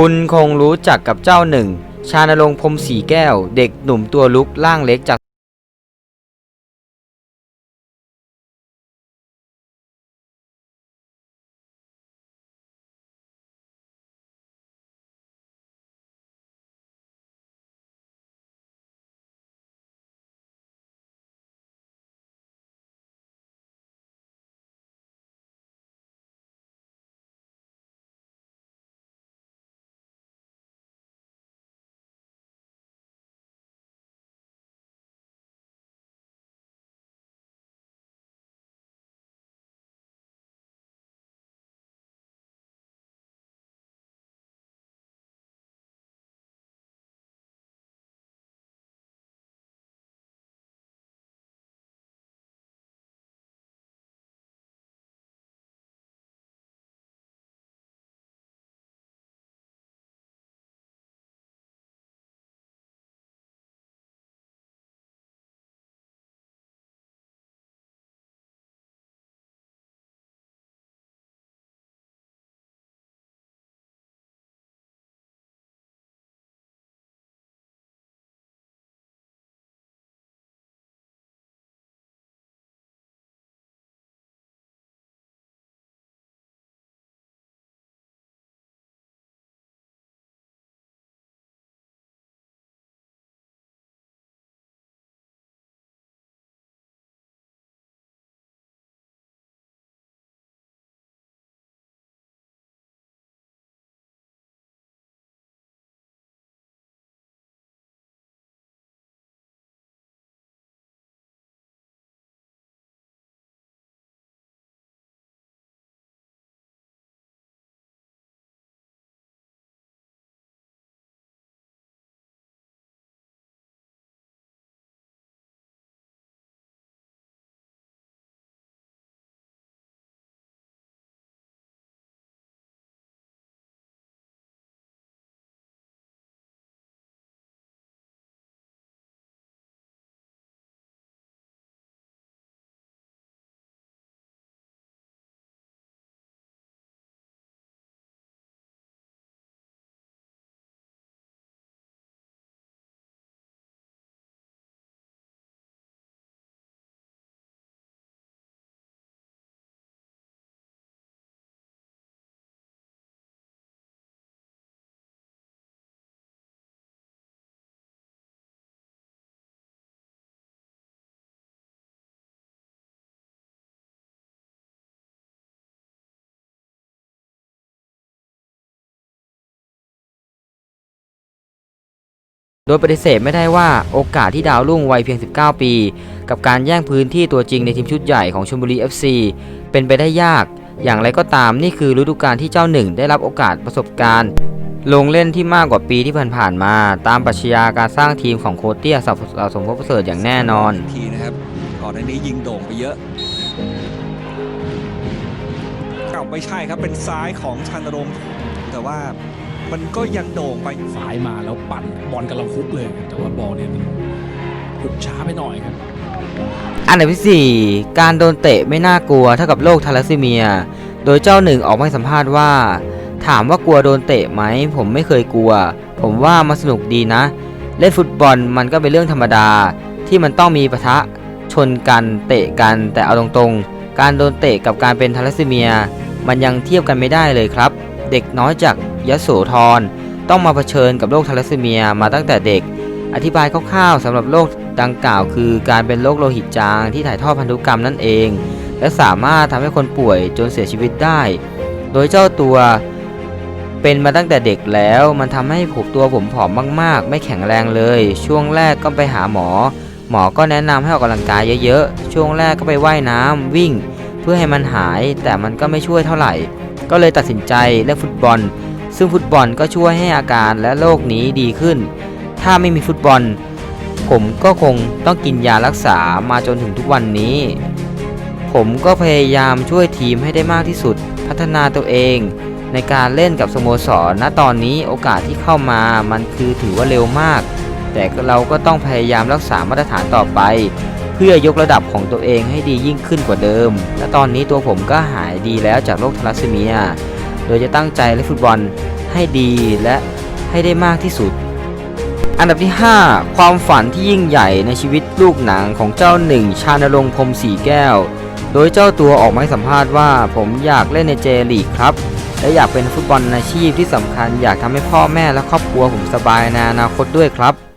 คุณคงรู้จักกับเจ้าหนึ่ง ชาณรงค์พรมสีแก้ว เด็กหนุ่มตัวลุกร่างเล็กจาก โดยปฏิเสธไม่ได้ว่าโอกาสที่ดาวรุ่งวัยเพียง 19 ปี กับการแย่งพื้นที่ตัวจริงในทีมชุดใหญ่ของชลบุรี FC เป็นไปได้ยาก อย่างไรก็ตามนี่คือฤดูกาลที่เจ้าหนึ่งได้รับโอกาสประสบการณ์ ลงเล่นที่มากกว่าปีที่ผ่านๆมา ตามปรัชญาการสร้างทีมของโคเตี้ยสะสมภพประเสริฐอย่างแน่นอนทีนะครับก่อนหน้านี้ยิงโด่งไปเยอะเก่าไม่ใช่ครับเป็นซ้ายของชันรงค์แต่ว่า มันก็ยังโด่งไปสายมาแล้วปั่นบอลกำลังคุกเลย แต่ว่าบอลเนี่ยมันหุกช้าไปหน่อยครับ อันดับที่ 4 การโดนเตะไม่น่ากลัวเท่ากับโรคทาลัสซีเมีย โดยเจ้าหนึ่งออกมาให้สัมภาษณ์ว่า ถามว่ากลัวโดนเตะไหม ผมไม่เคยกลัว ผมว่ามันสนุกดีนะ เล่นฟุตบอลมันก็เป็นเรื่องธรรมดา ที่มันต้องมีปะทะชนกันเตะกันแต่เอาตรงๆ การโดนเตะกับการเป็นทาลัสซีเมีย มันยังเทียบกันไม่ได้เลยครับ เด็กน้อยจาก ยโสธรต้องมาเผชิญกับโรคทาลัสซีเมียมาตั้งแต่เด็ก อธิบายคร่าวๆสำหรับโรคดังกล่าว คือการเป็นโรคโลหิตจางที่ถ่ายทอดพันธุกรรมนั่นเอง และสามารถทำให้คนป่วยจนเสียชีวิตได้ โดยเจ้าตัวเป็นมาตั้งแต่เด็กแล้ว มันทำให้ผมตัวผมผอมมากๆ ไม่แข็งแรงเลย ช่วงแรกก็ไปหาหมอ หมอก็แนะนำให้ออกกำลังกายเยอะๆ ช่วงแรกก็ไปว่ายน้ำวิ่ง เพื่อให้มันหาย แต่มันก็ไม่ช่วยเท่าไหร่ ก็เลยตัดสินใจเล่นฟุตบอล ซึ่งฟุตบอลก็ช่วยให้อาการและโรคนี้ดีขึ้น ถ้าไม่มีฟุตบอล ผมก็คงต้องกินยารักษามาจนถึงทุกวันนี้ ผมก็พยายามช่วยทีมให้ได้มากที่สุด พัฒนาตัวเอง ในการเล่นกับสโมสร ณ ตอนนี้โอกาสที่เข้ามามันคือถือว่าเร็วมาก แต่เราก็ต้องพยายามรักษามาตรฐานต่อไปเพื่อยกระดับของตัวเองให้ดียิ่งขึ้นกว่าเดิม และตอนนี้ตัวผมก็หายดีแล้วจากโรคทาลัสซีเมีย โดยจะตั้งใจเล่นฟุตบอลให้ดีและให้ได้มากที่สุด อันดับที่ 5 ความฝันที่ยิ่งใหญ่ในชีวิตลูกหนังของเจ้าหนึ่งชาญรงค์พรมสีแก้ว โดยเจ้าตัวออกมาให้สัมภาษณ์ว่า ผมอยากเล่นในเจลีกครับ และอยากเป็นฟุตบอลอาชีพที่สำคัญอยากทำให้พ่อแม่และครอบครัวผมสบายในอนาคตด้วยครับ